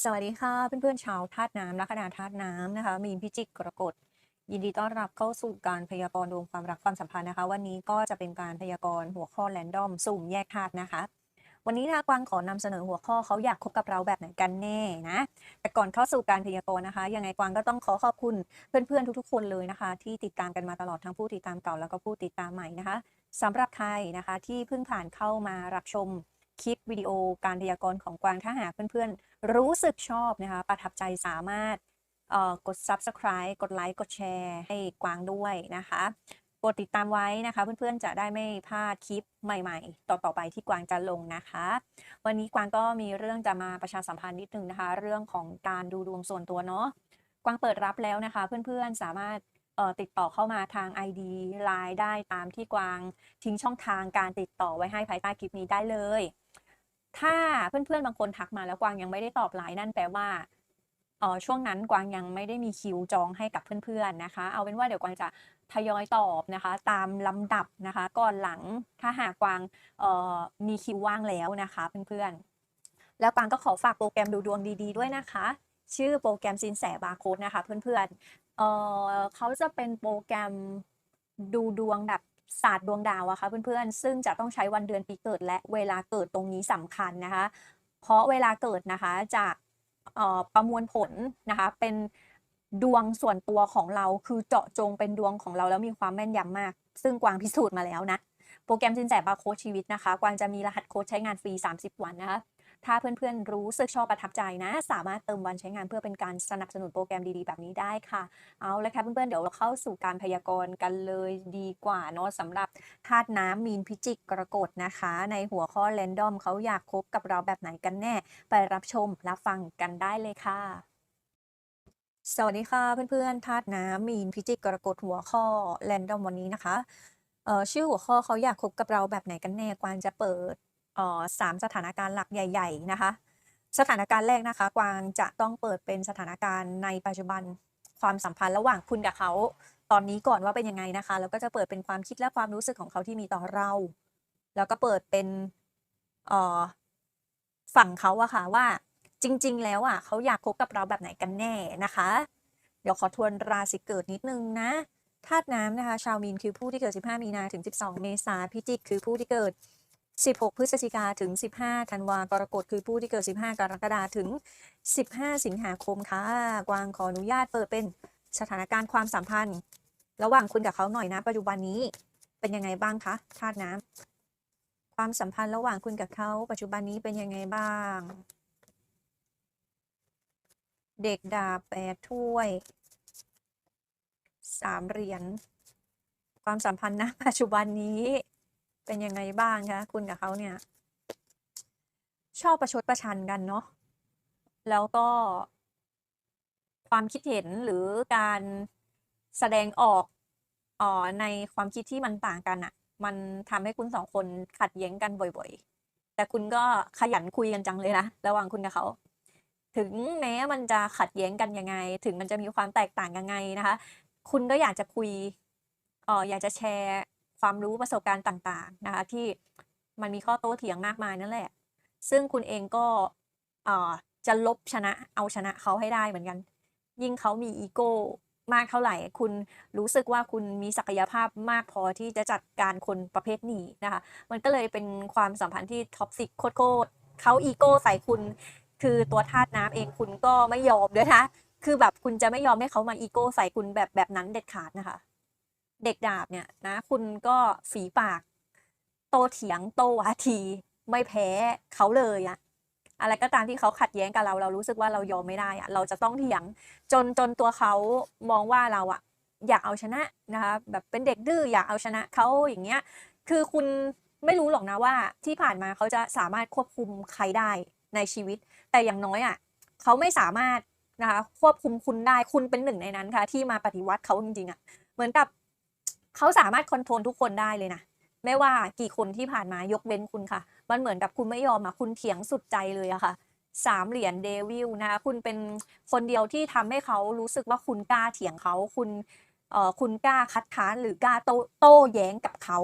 สวัสดีค่ะเพื่อนๆชาวธาตุน้ำลัคนาธาตุน้ำนะคะ มีนพิจิกกรกฎยินดีต้อนรับเข้าสู่การพยากรณ์ดวงความรักความสัมพันธ์นะคะ วันนี้ก็จะเป็นการพยากรณ์หัวข้อแรนดอมสุ่มแยกธาตุนะคะ วันนี้นะกวางขอนำเสนอหัวข้อเขาอยากคบกับเราแบบไหนกันแน่นะ แต่ก่อนเข้าสู่การพยากรณ์นะคะยังไงกวางก็ต้องขอขอบคุณเพื่อนๆทุก ๆ คนเลยนะคะ ที่ติดตามกันมาตลอดทั้งผู้ติดตามเก่าแล้วก็ผู้ติดตามใหม่นะคะสำหรับใครนะคะที่เพิ่งผ่านเข้ามารับชม คลิปวิดีโอการพยากรณ์ของกวางถ้าหากเพื่อนๆ รู้สึกชอบนะคะ ประทับใจสามารถกด subscribe กดไลค์กดแชร์ให้กวางด้วยนะคะกดติดตามไว้นะคะเพื่อนๆจะได้ไม่พลาดคลิปใหม่ๆ ต่อๆไปที่กวางจะลงนะคะ วันนี้กวางก็มีเรื่องจะมาประชาสัมพันธ์นิดนึงนะคะ เรื่องของการดูดวงส่วนตัวเนาะกวางเปิดรับแล้วนะคะ เพื่อนๆสามารถติดต่อเข้ามาทาง ID Line ได้ตามที่กวางทิ้งช่องทางการติดต่อไว้ให้ภายใต้คลิปนี้ได้เลย ถ้าเพื่อนๆบางคนทักมาแล้วกวางยังไม่ได้ตอบไลน์นั่นแปลว่าเออช่วงนั้นกวางยังไม่ได้มีคิวจองให้กับเพื่อนๆนะคะ เอาเป็นว่าเดี๋ยวกวางจะทยอยตอบนะคะ ตามลำดับนะคะ ก่อนหลังถ้าหากกวางเออมีคิวว่างแล้วนะคะเพื่อนๆ แล้วกวางก็ขอฝากโปรแกรมดูดวงดีๆด้วยนะคะ ชื่อโปรแกรมสินแสบาร์โค้ดนะคะเพื่อนๆเออเขาจะเป็นโปรแกรมดูดวงแบบ ศาสตร์ดวงดาวอะค่ะเพื่อนๆ ซึ่งจะต้องใช้วันเดือนปีเกิดและเวลาเกิดตรงนี้สำคัญนะคะ เพราะเวลาเกิดนะคะจะประมวลผลนะคะเป็นดวงส่วนตัวของเราคือเจาะจงเป็นดวงของเราแล้วมีความแม่นยำมาก ซึ่งกวางพิสูจน์มาแล้วนะ โปรแกรมสินแสบาร์โค้ดชีวิตนะคะ กวางจะมีรหัสโค้ดใช้งานฟรี 30 วันนะคะ ถ้าเพื่อนๆรู้สึกชอบประทับใจนะ สามารถเติมวันใช้งานเพื่อเป็นการสนับสนุนโปรแกรมดีๆ แบบนี้ได้ค่ะ เอาละค่ะเพื่อนๆเดี๋ยวเราเข้าสู่การพยากรณ์กันเลยดีกว่าเนาะสำหรับธาตุน้ำมีนพิจิกกรกฎนะคะ ในหัวข้อแรนดอมเขาอยากคบกับเราแบบไหนกันแน่ ไปรับชมรับฟังกันได้เลยค่ะสวัสดีค่ะเพื่อนๆธาตุน้ำมีนพิจิกกรกฎหัวข้อแรนดอมวันนี้นะคะชื่อหัวข้อเขาอยากคบกับเราแบบไหนกันแน่กวางจะเปิด สามสถานการณ์หลักใหญ่ ๆ นะคะ สถานการณ์แรกนะคะ กวางจะต้องเปิดเป็นสถานการณ์ในปัจจุบันความสัมพันธ์ระหว่างคุณกับเขาตอนนี้ก่อนว่าเป็นยังไงนะคะ แล้วก็จะเปิดเป็นความคิดและความรู้สึกของเขาที่มีต่อเรา แล้วก็เปิดเป็นฝั่งเขาอะค่ะว่าจริง ๆ แล้วอะเขาอยากคบกับเราแบบไหนกันแน่นะคะ เดี๋ยวขอทวนราศีเกิดนิดนึงนะธาตุน้ำนะคะ ชาวมีนคือผู้ที่เกิด 15 มีนาถึง 12 เมษาพิจิกคือผู้ที่เกิด 16 พฤศจิกาถึง 15 ธันวากรกฎคือผู้ที่เกิด 15 กรกฎาถึง 15 สิงหาคมค่ะ กวางขออนุญาตเปิดเป็นสถานการณ์ความสัมพันธ์ ระหว่างคุณกับเขาหน่อยนะ ปัจจุบันนี้เป็นยังไงบ้างคะธาตุน้ำความสัมพันธ์ระหว่างคุณกับเขา ปัจจุบันนี้เป็นยังไงบ้าง เด็กดาบแปดถ้วยสามเหรียญความสัมพันธ์ณปัจจุบันนี้ เป็นยังไงบ้างคะคุณกับเขาเนี่ย ชอบประชดประชันกันเนาะแล้วก็ ความคิดเห็นหรือการแสดงออกออในความคิดที่มันต่างกันอะ่ะมันทำให้คุณสองคนขัดแย้งกันบ่อยๆ แต่คุณก็ขยันคุยกันจังเลยนะ ระหว่างคุณกับเขา ถึงแม้มันจะขัดแย้งกันยังไง ถึงมันจะมีความแตกต่างยังไงนะคะ คุณก็อยากจะคุยอ่ออยากจะแชร์ ความรู้ประสบการณ์ต่างๆนะคะที่มันมีข้อโต้เถียงมากมายนั่นแหละ ซึ่งคุณเองก็จะลบชนะเอาชนะเขาให้ได้เหมือนกัน ยิ่งเขามีอีโก้มากเท่าไหร่ คุณรู้สึกว่าคุณมีศักยภาพมากพอที่จะจัดการคนประเภทนี้นะคะ มันก็เลยเป็นความสัมพันธ์ที่ท็อกซิกโคตรเขาอีโก้ใส่คุณ คือตัวธาตุน้ำเองคุณก็ไม่ยอมด้วยนะ คือแบบคุณจะไม่ยอมให้เขามาอีโก้ใส่คุณแบบแบบนั้นเด็ดขาดนะคะ เด็กดาบเนี่ยนะคุณก็ฝีปาก โตเถียงโตวาที ไม่แพ้เขาเลยอะอะไรก็ตามที่เขาขัดแย้งกับเรา เรารู้สึกว่าเรายอมไม่ได้อะเราจะต้องเถียงจนจนตัวเขามองว่าเราอะอยากเอาชนะนะคะแบบเป็นเด็กดื้ออยากเอาชนะเขาอย่างเงี้ย คือคุณไม่รู้หรอกนะว่าที่ผ่านมาเขาจะสามารถควบคุมใครได้ในชีวิต แต่อย่างน้อยอะเขาไม่สามารถนะคะควบคุมคุณได้คุณเป็นหนึ่งในนั้นค่ะ ที่มาปฏิวัติเขาจริงๆอะเหมือนกับ เขาสามารถคอนโทรลทุกคนได้เลยนะไม่ว่ากี่คนที่ผ่านมายกเว้นคุณค่ะ มันเหมือนกับคุณไม่ยอมอะคุณเถียงสุดใจเลยอะค่ะสามเหรียญเดวิลนะคะคุณเป็นคนเดียวที่ทำให้เขารู้สึกว่าคุณกล้าเถียงเขาคุณเอ่อคุณกล้าคัดค้านหรือกล้าโต้โต้แย้งกับเขา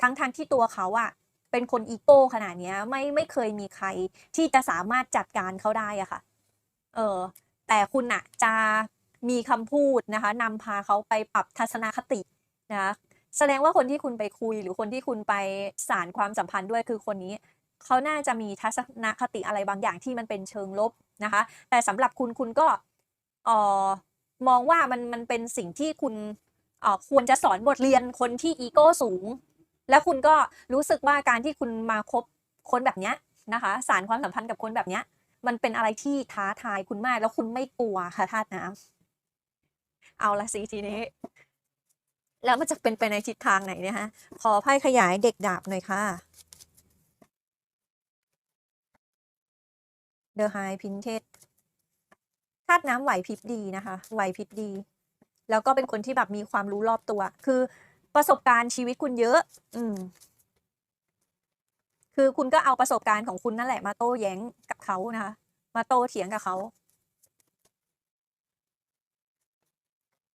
ทั้งทางที่ตัวเขาอะเป็นคนอีโก้ขนาดเนี้ยไม่ไม่เคยมีใครที่จะสามารถจัดการเขาได้อะค่ะเออแต่คุณน่ะจะมีคำพูดนะคะนำพาเขาไปปรับทัศนคติ นะแสดงว่าคนที่คุณไปคุยหรือคนที่คุณไปสารความสัมพันธ์ด้วยคือคนนี้เขาน่าจะมีทัศนคติอะไรบางอย่างที่มันเป็นเชิงลบนะคะ แต่สำหรับคุณคุณก็อ่อมองว่ามันมันเป็นสิ่งที่คุณอ่อควรจะสอนบทเรียนคนที่อีโก้สูง แล้วคุณก็รู้สึกว่าการที่คุณมาคบคนแบบเนี้ยนะคะ สารความสัมพันธ์กับคนแบบเนี้ยมันเป็นอะไรที่ท้าทายคุณมาก แล้วคุณไม่กลัวค่ะธาตุน้ำเอาละสิทีนี้ แล้วมันจะเป็นไปในทิศทางไหนเนี่ยฮะ ขอไพ่ขยายเด็กดาบหน่อยค่ะ The High Princess ธาตุน้ำไหวพริบดีนะคะ ไหวพริบดี แล้วก็เป็นคนที่แบบมีความรู้รอบตัว คือประสบการณ์ชีวิตคุณเยอะ อืม คือคุณก็เอาประสบการณ์ของคุณนั่นแหละมาโต้แย้งกับเขานะคะ มาโต้เถียงกับเขา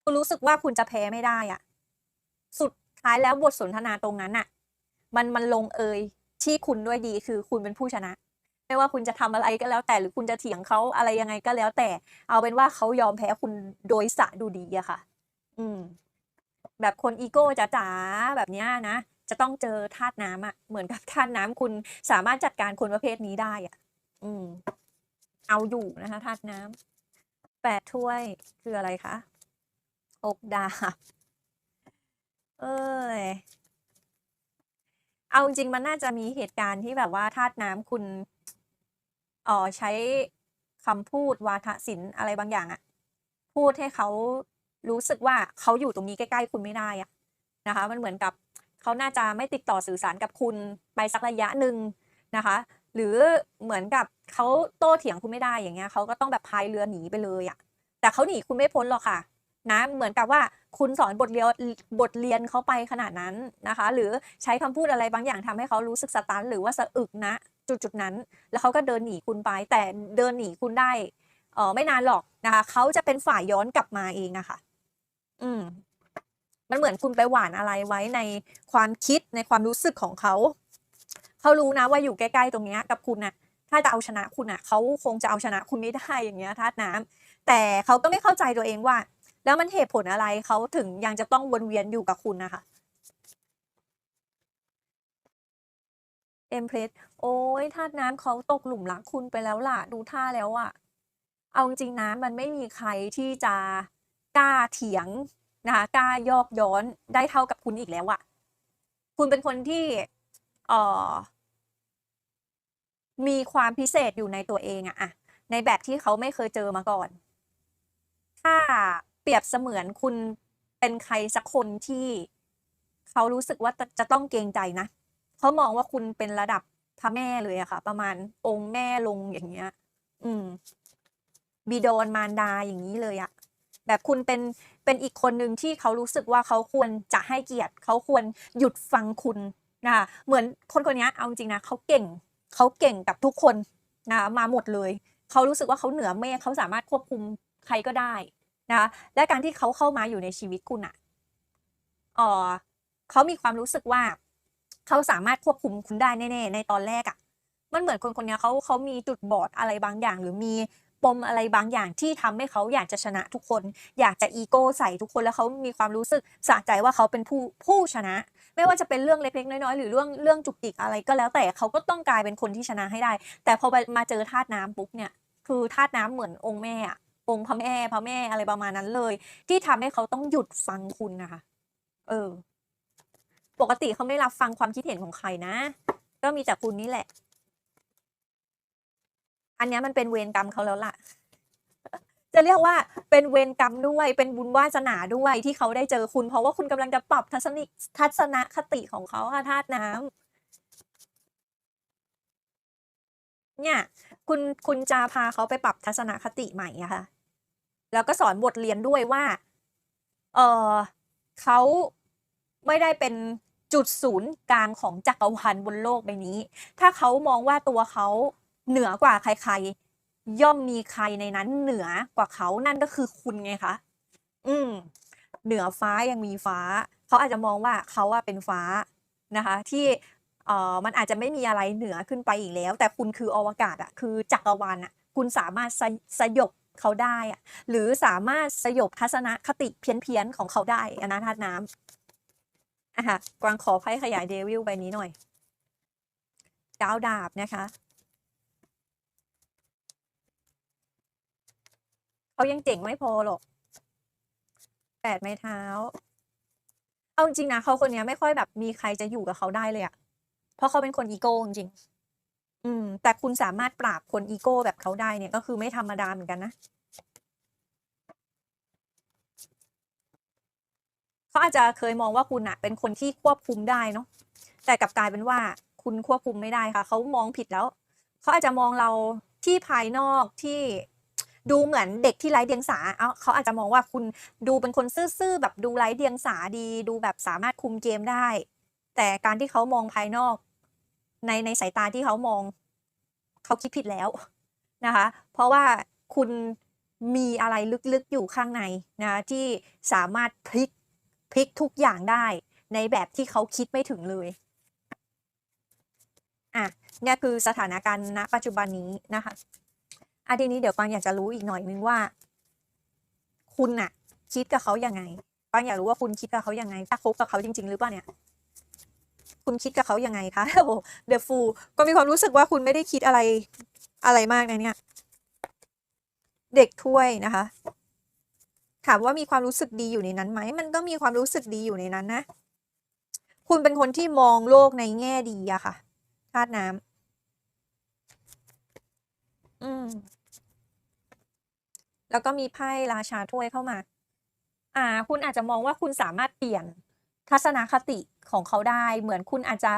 คุณรู้สึกว่าคุณจะแพ้ไม่ได้อะ สุดท้ายแล้วบทสนทนาตรงนั้นอะมันมันลงเอยที่คุณด้วยดีคือคุณเป็นผู้ชนะ ไม่ว่าคุณจะทำอะไรก็แล้วแต่หรือคุณจะเถียงเขาอะไรยังไงก็แล้วแต่ เอาเป็นว่าเขายอมแพ้คุณโดยสะดูดีอะค่ะ อืม แบบคนอีโก้จ๋าๆแบบเนี้ยนะจะต้องเจอธาตุน้ำอะเหมือนกับธาตุน้ำคุณสามารถจัดการคนประเภทนี้ได้อะอืม เอาอยู่นะคะธาตุน้ำแปดถ้วยคืออะไรคะอกดาบ เอ้ยเอาจริงมันน่าจะมีเหตุการณ์ที่แบบว่าธาตุน้ำคุณอ่อใช้คำพูดวาทศิลป์อะไรบางอย่างอะพูดให้เขารู้สึกว่าเขาอยู่ตรงนี้ใกล้ๆคุณไม่ได้อะนะคะ มันเหมือนกับเขาน่าจะไม่ติดต่อสื่อสารกับคุณไปสักระยะหนึ่งนะคะ หรือเหมือนกับเขาโต้เถียงคุณไม่ได้อย่างเงี้ยเขาก็ต้องแบบพายเรือหนีไปเลยอะแต่เขาหนีคุณไม่พ้นหรอกค่ะ นะเหมือนกับว่าคุณสอนบทเรียนบทเรียนเขาไปขนาดนั้นนะคะ หรือใช้คำพูดอะไรบางอย่างทำให้เขารู้สึกสตันหรือว่าสะอึกนะจุดจุดนั้น แล้วเขาก็เดินหนีคุณไป แต่เดินหนีคุณได้เออไม่นานหรอกนะคะเขาจะเป็นฝ่ายย้อนกลับมาเองอะค่ะ อืม มันเหมือนคุณไปหวานอะไรไว้ในความคิดในความรู้สึกของเขาเขารู้นะว่าอยู่ใกล้ๆตรงนี้กับคุณน่ะถ้าจะเอาชนะคุณอะเขาคงจะเอาชนะคุณไม่ได้อย่างเงี้ยธาตุน้ำแต่เขาก็ไม่เข้าใจตัวเองว่า แล้วมันเหตุผลอะไรเขาถึงยังจะต้องวนเวียนอยู่กับคุณนะคะเอ็มเพรสโอ้ยธาตุน้ำเขาตกหลุมรักคุณไปแล้วล่ะ ดูท่าแล้วอะเอาจริงๆนะมันไม่มีใครที่จะกล้าเถียงนะคะกล้ายอกย้อนได้เท่ากับคุณอีกแล้วอะคุณเป็นคนที่เอ่อมีความพิเศษอยู่ในตัวเองอะอะในแบบที่เขาไม่เคยเจอมาก่อน ถ้า เปรียบเสมือนคุณเป็นใครสักคนที่เขารู้สึกว่าจะต้องเกรงใจนะเขามองว่าคุณเป็นระดับพระแม่เลยอะค่ะ ประมาณองค์แม่ลงอย่างเงี้ย อืมบิดรมารดาอย่างนี้เลยอะแบบคุณเป็นเป็นอีกคนหนึ่งที่เขารู้สึกว่าเขาควรจะให้เกียรติ เขาควรหยุดฟังคุณนะคะเหมือนคนคนนี้เอาจริงนะเขาเก่งเขาเก่งกับทุกคนนะมาหมดเลย เขารู้สึกว่าเขาเหนือเมฆเขาสามารถควบคุมใครก็ได้ นะคะและการที่เขาเข้ามาอยู่ในชีวิตคุณอะเอเขามีความรู้สึกว่า เขาสามารถควบคุมคุณได้แน่ๆในตอนแรกอะมันเหมือนคนคนนี้เขาเขามีจุดบอดอะไรบางอย่าง หรือมีปมอะไรบางอย่างที่ทำให้เขาอยากจะชนะทุกคน อยากจะอีโก้ใส่ทุกคนแล้วเขามีความรู้สึกสะใจว่าเขาเป็นผู้ผู้ชนะ ไม่ว่าจะเป็นเรื่องเล็กๆน้อยๆหรือเรื่องเรื่องจุกจิกอะไรก็แล้วแต่เขาก็ต้องกลายเป็นคนที่ชนะให้ได้ แต่พอมาเจอธาตุน้ำปุ๊บเนี่ย คือธาตุน้ำเหมือนองค์แม่อะ องค์พระแม่พระแม่อะไรประมาณนั้นเลย ที่ทำให้เขาต้องหยุดฟังคุณนะคะ เออ ปกติเขาไม่รับฟังความคิดเห็นของใครนะ ก็มีแต่คุณนี่แหละ อันนี้มันเป็นเวรกรรมเขาแล้วล่ะ จะเรียกว่าเป็นเวรกรรมด้วย เป็นบุญวาสนาด้วยที่เขาได้เจอคุณ เพราะว่าคุณกำลังจะปรับทัศนิทัศนคติของเขาค่ะธาตุน้ำเนี่ย คุณคุณจะพาเขาไปปรับทัศนคติใหม่อะค่ะ แล้วก็สอนบทเรียนด้วยว่า เออเขาไม่ได้เป็นจุดศูนย์กลางของจักรวาลบนโลกใบนี้ ถ้าเขามองว่าตัวเขาเหนือกว่าใครๆ ย่อมมีใครในนั้นเหนือกว่าเขานั่นก็คือคุณไงคะ อืม เหนือฟ้ายังมีฟ้า เขาอาจจะมองว่าเขาว่าเป็นฟ้านะคะ ที่เอ่อมันอาจจะไม่มีอะไรเหนือขึ้นไปอีกแล้ว แต่คุณคืออวกาศอะคือจักรวาลอะคุณสามารถสสยบ เขาได้อะหรือสามารถสยบทัศนคติเพี้ยนๆของเขาได้อนะธาตน้ำอะค่ะกวางขอไพ่ขยายเดวิลใบนี้หน่อยเก้าดาบนะคะเขายังเจ๋งไม่พอหรอกแปดไม้เท้า เอาจริงนะเขาคนนี้ไม่ค่อยแบบมีใครจะอยู่กับเขาได้เลยอะเพราะเขาเป็นคนอีโก้จริง อืม แต่คุณสามารถปราบคนอีโก้แบบเขาได้เนี่ยก็คือไม่ธรรมดาเหมือนกันนะเขาอาจจะเคยมองว่าคุณอะเป็นคนที่ควบคุมได้เนาะแต่กลับกลายเป็นว่าคุณควบคุมไม่ได้ค่ะเขามองผิดแล้วเขาอาจจะมองเราที่ภายนอกที่ดูเหมือนเด็กที่ไร้เดียงสาเอาเขาอาจจะมองว่าคุณดูเป็นคนซื่อๆแบบดูไร้เดียงสาดี ดูแบบสามารถคุมเกมได้ แต่การที่เขามองภายนอก ในในสายตาที่เขามองเขาคิดผิดแล้วนะคะ เพราะว่าคุณมีอะไรลึกๆอยู่ข้างในนะที่สามารถพลิกพลิกทุกอย่างได้ในแบบที่เขาคิดไม่ถึงเลยอะเนี่ยคือสถานการณ์ณปัจจุบันนี้นะคะอะทีนี้เดี๋ยวปังอยากจะรู้อีกหน่อยนึงว่า คุณอะคิดกับเขายังไงปังอยากรู้ว่าคุณคิดกับเขายังไงถ้าคบกับเขาจริง ๆ หรือเปล่าเนี่ย คุณคิดกับเขายังไงคะโอ้เดอะฟูก็มีความรู้สึกว่าคุณไม่ได้คิดอะไรอะไรมากนะเนี่ย เด็กถ้วยนะคะ ถามว่ามีความรู้สึกดีอยู่ในนั้นไหม มันก็มีความรู้สึกดีอยู่ในนั้นนะ คุณเป็นคนที่มองโลกในแง่ดีอะค่ะธาตุน้ำอืม แล้วก็มีไพ่ราชาถ้วยเข้ามา อ่า คุณอาจจะมองว่าคุณสามารถเปลี่ยนทัศนคติ ของเขาได้ เหมือนคุณอาจจะ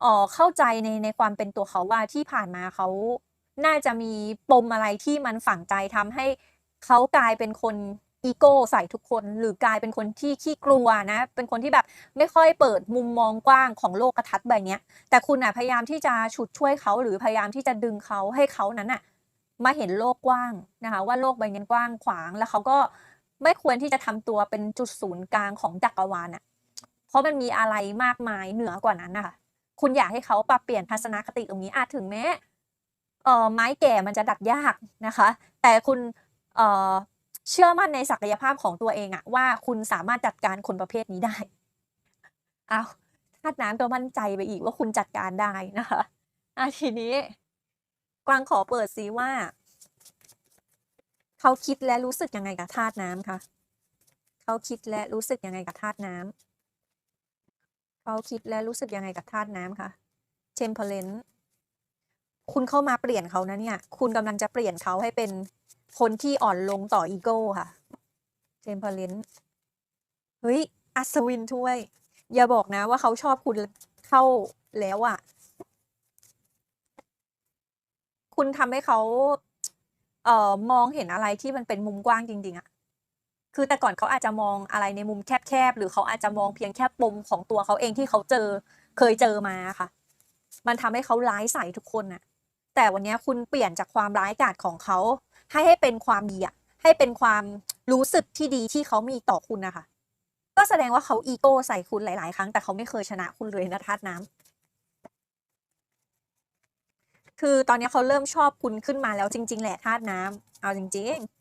เอ่อเข้าใจในในความเป็นตัวเขาว่าที่ผ่านมาเขาน่าจะมีปมอะไรที่มันฝังใจทำให้เขากลายเป็นคนอีโก้ใส่ทุกคน หรือกลายเป็นคนที่ขี้กลัวนะ เป็นคนที่แบบไม่ค่อยเปิดมุมมองกว้างของโลกกระทัศน์ใบเนี้ยแต่คุณอะพยายามที่จะฉุดช่วยเขาหรือพยายามที่จะดึงเขาให้เขานั้นอะมาเห็นโลกกว้างนะคะว่าโลกใบนี้กว้างขวาง แล้วเขาก็ไม่ควรที่จะทำตัวเป็นจุดศูนย์กลางของจักรวาลอะ เพราะมันมีอะไรมากมายเหนือกว่านั้นนะคะคุณอยากให้เขาปรับเปลี่ยนทัศนคติตรงนี้อาจถึงแม้เอ่อไม้แก่มันจะดัดยากนะคะ แต่คุณเอ่อเชื่อมั่นในศักยภาพของตัวเองอะว่าคุณสามารถจัดการคนประเภทนี้ได้เอาธาตุน้ำก็มั่นใจไปอีกว่าคุณจัดการได้นะคะอะทีนี้ กวางขอเปิดซิว่า เขาคิดและรู้สึกยังไงกับธาตุน้ำคะเขาคิดและรู้สึกยังไงกับธาตุน้ำ เขาคิดและรู้สึกยังไงกับธาตุน้ำคะเชมเพลนคุณเข้ามาเปลี่ยนเขานะเนี่ย คุณกำลังจะเปลี่ยนเขาให้เป็นคนที่อ่อนลงต่ออีโก้ค่ะเชมเพลนเฮ้ย อัศวินถ้วย อย่าบอกนะว่าเขาชอบคุณเข้าแล้วอะคุณทำให้เขาเอ่อมองเห็นอะไรที่มันเป็นมุมกว้างจริง ๆอะ คือแต่ก่อนเขาอาจจะมองอะไรในมุมแคบๆหรือเขาอาจจะมองเพียงแค่ปมของตัวเขาเองที่เขาเจอเคยเจอมาค่ะ มันทำให้เขาร้ายใส่ทุกคนน่ะ แต่วันนี้คุณเปลี่ยนจากความร้ายกาจของเขา ให้ให้เป็นความดีอะให้เป็นความรู้สึกที่ดีที่เขามีต่อคุณนะคะก็แสดงว่าเขาอีโก้ใส่คุณหลาย ๆ ครั้งแต่เขาไม่เคยชนะคุณเลยนะธาตุน้ำคือตอนนี้เขาเริ่มชอบคุณขึ้นมาแล้วจริง ๆ แหละธาตุน้ำเอาจริง ๆ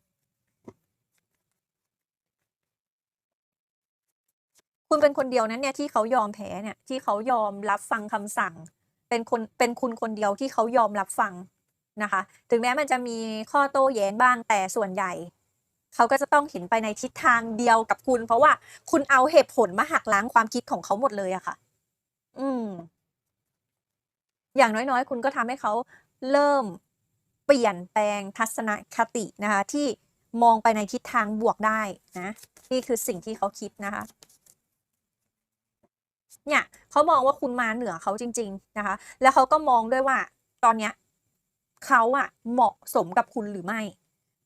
คุณเป็นคนเดียวนั้นเนี่ยที่เขายอมแพ้เนี่ยที่เขายอมรับฟังคำสั่ง เป็นคนเป็นคุณคนเดียวที่เขายอมรับฟังนะคะ ถึงแม้มันจะมีข้อโต้แย้งบ้างแต่ส่วนใหญ่ เขาก็จะต้องเห็นไปในทิศทางเดียวกับคุณ เพราะว่าคุณเอาเหตุผลมาหักล้างความคิดของเขาหมดเลยอะค่ะ อืม อย่างน้อยๆ คุณก็ทำให้เขาเริ่มเปลี่ยนแปลงทัศนคตินะคะ ที่มองไปในทิศทางบวกได้นะ นี่คือสิ่งที่เขาคิดนะคะ เนี่ยเขามองว่าคุณมาเหนือเขาจริง ๆนะคะ แล้วเขาก็มองด้วยว่าตอนเนี้ยเขาอะเหมาะสมกับคุณหรือไม่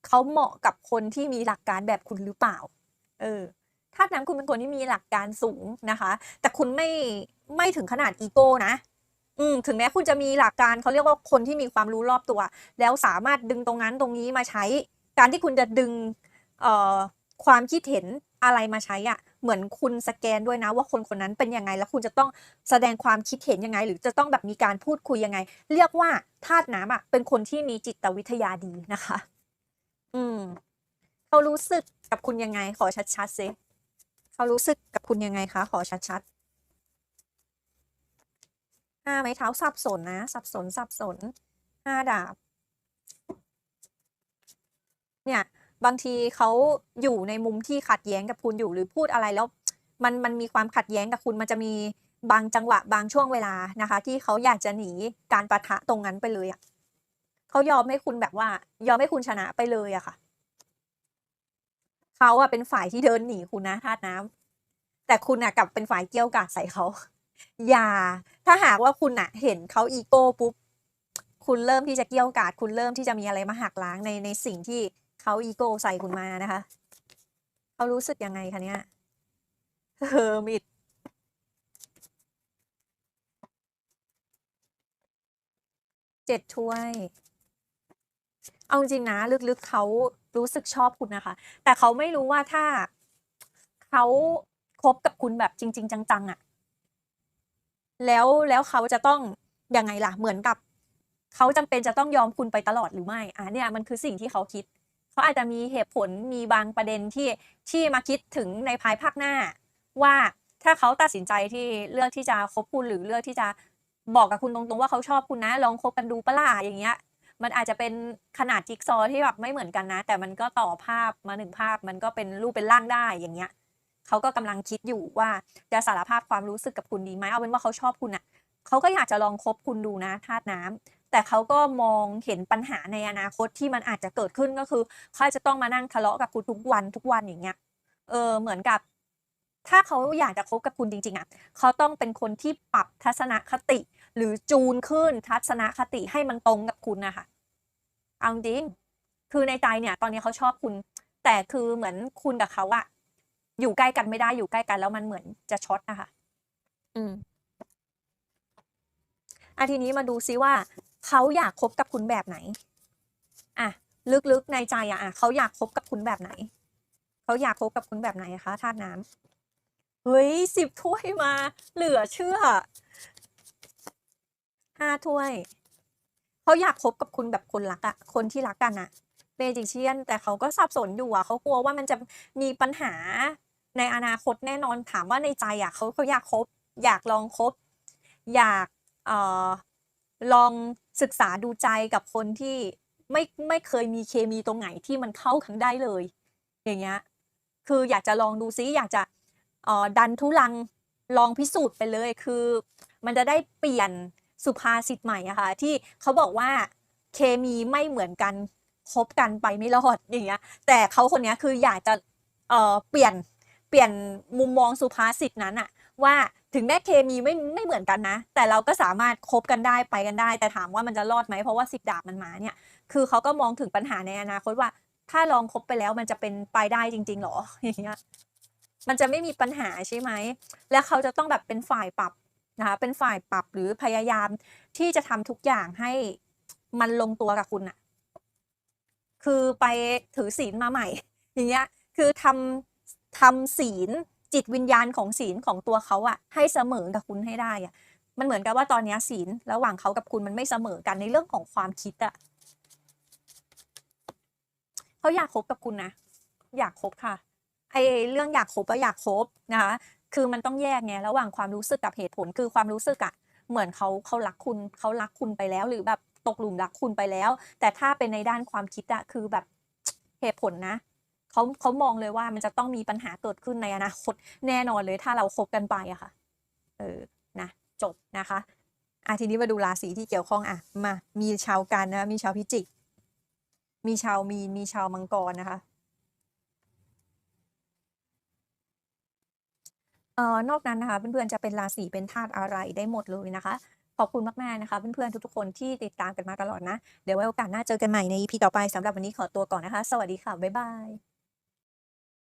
เขาเหมาะกับคนที่มีหลักการแบบคุณหรือเปล่า เออธาตุน้ำคุณเป็นคนที่มีหลักการสูงนะคะ แต่คุณไม่ไม่ถึงขนาดอีโก้นะ อืม ถึงแม้คุณจะมีหลักการเขาเรียกว่าคนที่มีความรู้รอบตัว แล้วสามารถดึงตรงนั้นตรงนี้มาใช้ การที่คุณจะดึงเอ่อความคิดเห็นอะไรมาใช้อะ เหมือนคุณสแกนด้วยนะว่าคนคนนั้นเป็นยังไง แล้วคุณจะต้องแสดงความคิดเห็นยังไง หรือจะต้องแบบมีการพูดคุยยังไง เรียกว่าธาตุน้ำอะเป็นคนที่มีจิตวิทยาดีนะคะ อืมเขารู้สึกกับคุณยังไง ขอชัดๆสิเขารู้สึกกับคุณยังไงคะ ขอชัดๆห้าไม้เท้าสับสนนะ สับสนสับสนห้าดาบ เนี่ย บางทีเขาอยู่ในมุมที่ขัดแย้งกับคุณอยู่หรือพูดอะไรแล้ว มันมันมีความขัดแย้งกับคุณมันจะมีบางจังหวะบางช่วงเวลานะคะ ที่เขาอยากจะหนีการปะทะตรงนั้นไปเลยอะ่ะเขายอมให้คุณแบบว่า ยอมให้คุณชนะไปเลยอะค่ะเขาอะเป็นฝ่ายที่เดินหนีคุณนะธาตุน้ำแต่คุณอะกลับเป็นฝ่ายเกี้ยวกาดใส่เขาอย่า ถ้าหากว่าคุณอะเห็นเขาอีโก้ปุ๊บคุณเริ่มที่จะเกี้ยวกาดคุณเริ่มที่จะมีอะไรมาหักล้างในในสิ่งที่ เขาอีโก้ใส่คุณมานะคะ เขารู้สึกยังไงคะเนี่ยเฮอร์มิตเจ็ดถ้วย เอาจริงนะ ลึกๆเขารู้สึกชอบคุณนะคะ แต่เขาไม่รู้ว่าถ้าเขาคบกับคุณแบบจริง ๆ จังๆอะ่ะ แล้วแล้วเขาจะต้องยังไงล่ะ เหมือนกับ เขาจำเป็นจะต้องยอมคุณไปตลอดหรือไม่ อะเนี่ยมันคือสิ่งที่เขาคิด เขาอาจจะมีเหตุผลมีบางประเด็นที่ที่มาคิดถึงในภายภาคหน้า ว่าถ้าเขาตัดสินใจที่เลือกที่จะคบคุณหรือเลือกที่จะบอกกับคุณตรงๆ ว่าเขาชอบคุณนะลองคบกันดูปะล่ะอย่างเงี้ย มันอาจจะเป็นขนาดจิ๊กซอว์ที่แบบไม่เหมือนกันนะ แต่มันก็ต่อภาพมาหนึ่งภาพ มันก็เป็นรูปเป็นร่างได้อย่างเงี้ยเขาก็กำลังคิดอยู่ว่าจะสารภาพความรู้สึกกับคุณดีไหมเอาเป็นว่าเขาชอบคุณอะเขาก็อยากจะลองคบคุณดูนะธาตุน้ำ แต่เขาก็มองเห็นปัญหาในอนาคตที่มันอาจจะเกิดขึ้นก็คือเขาจะต้องมานั่งทะเลาะกับคุณทุกวันทุกวันอย่างเงี้ยเออเหมือนกับ ถ้าเขาอยากจะคบกับคุณจริง ๆอะเขาต้องเป็นคนที่ปรับทัศนคติ หรือจูนขึ้นทัศนคติให้มันตรงกับคุณนะคะเอาจริงคือในใจเนี่ย ตอนนี้เขาชอบคุณ แต่คือเหมือนคุณกับเขาอะอยู่ใกล้กันไม่ได้อยู่ใกล้กัน แล้วมันเหมือนจะช็อตนะคะ อืมอะทีนี้มาดูซิว่า เขาอยากคบกับคุณแบบไหนอะลึกๆในใจอะอะเขาอยากคบกับคุณแบบไหน เขาอยากคบกับคุณแบบไหนคะธาตุน้ำเฮ้ยสิบถ้วยมา เหลือเชื่อห้าถ้วย เขาอยากคบกับคุณแบบคนรักอะคนที่รักกันอะเมจิเชียน แต่เขาก็สับสนอยู่อะเขากลัวว่ามันจะมีปัญหาในอนาคตแน่นอนถามว่าในใจอะเขาเขาอยากคบ อยากลองคบ อยากเอ่อ ลองศึกษาดูใจกับคนที่ไม่ไม่เคยมีเคมีตรงไหนที่มันเข้ากันได้เลย อย่างเงี้ยคืออยากจะลองดูซิอยากจะออดันทุลังลองพิสูจน์ไปเลย คือมันจะได้เปลี่ยนสุภาษิตใหม่อะค่ะที่เขาบอกว่าเคมีไม่เหมือนกันคบกันไปไม่รอดอย่างเงี้ย แต่เขาคนนี้คืออยากจะเออเปลี่ยนเปลี่ยนมุมมองสุภาษิตนั้นอะ ว่าถึงแม้เคมีไม่ไม่เหมือนกันนะ แต่เราก็สามารถคบกันได้ไปกันได้ แต่ถามว่ามันจะรอดไหมเพราะว่าสิบดาบมันมาเนี่ย คือเขาก็มองถึงปัญหาในอนาคตว่า ถ้าลองคบไปแล้วมันจะเป็นไปได้จริง ๆหรออย่างเงี้ยมันจะไม่มีปัญหาใช่ไหม แล้วเขาจะต้องแบบเป็นฝ่ายปรับนะคะเป็นฝ่ายปรับหรือพยายามที่จะทำทุกอย่างให้มันลงตัวกับคุณอะคือไปถือศีลมาใหม่ อย่างเงี้ยคือทำทำศีล จิตวิญญาณของศีลของตัวเขาอะให้เสมอกับคุณให้ได้อะมันเหมือนกับว่าตอนนี้ศีลระหว่างเขากับคุณมันไม่เสมอกันในเรื่องของความคิดอะเขาอยากคบกับคุณนะอยากคบค่ะไอเรื่องอยากคบก็อยากคบนะคะคือมันต้องแยกไงระหว่างความรู้สึกกับเหตุผลคือความรู้สึกอะเหมือนเขาเขารักคุณเขารักคุณไปแล้ว หรือแบบตกหลุมรักคุณไปแล้ว แต่ถ้าเป็นในด้านความคิดอะคือแบบเหตุผลนะ เขาเขามองเลยว่ามันจะต้องมีปัญหาเกิดขึ้นในอนาคตแน่นอนเลยถ้าเราคบกันไปอะค่ะ เออนะจบนะคะอะทีนี้มาดูราศีที่เกี่ยวข้องอะมามีชาวกันนะมีชาวพิจิก มีชาวมีนมีชาวมังกรนะคะเอ่อนอกนั้นนะคะเพื่อนๆจะเป็นราศีเป็นธาตุอะไรได้หมดเลยนะคะขอบคุณมากๆนะคะเพื่อนๆทุกๆคนที่ติดตามกันมาตลอดนะ เดี๋ยวไว้โอกาสหน้าเจอกันใหม่ใน EP ต่อไปสำหรับวันนี้ขอตัวก่อนนะคะ สวัสดีค่ะ บ๊ายบาย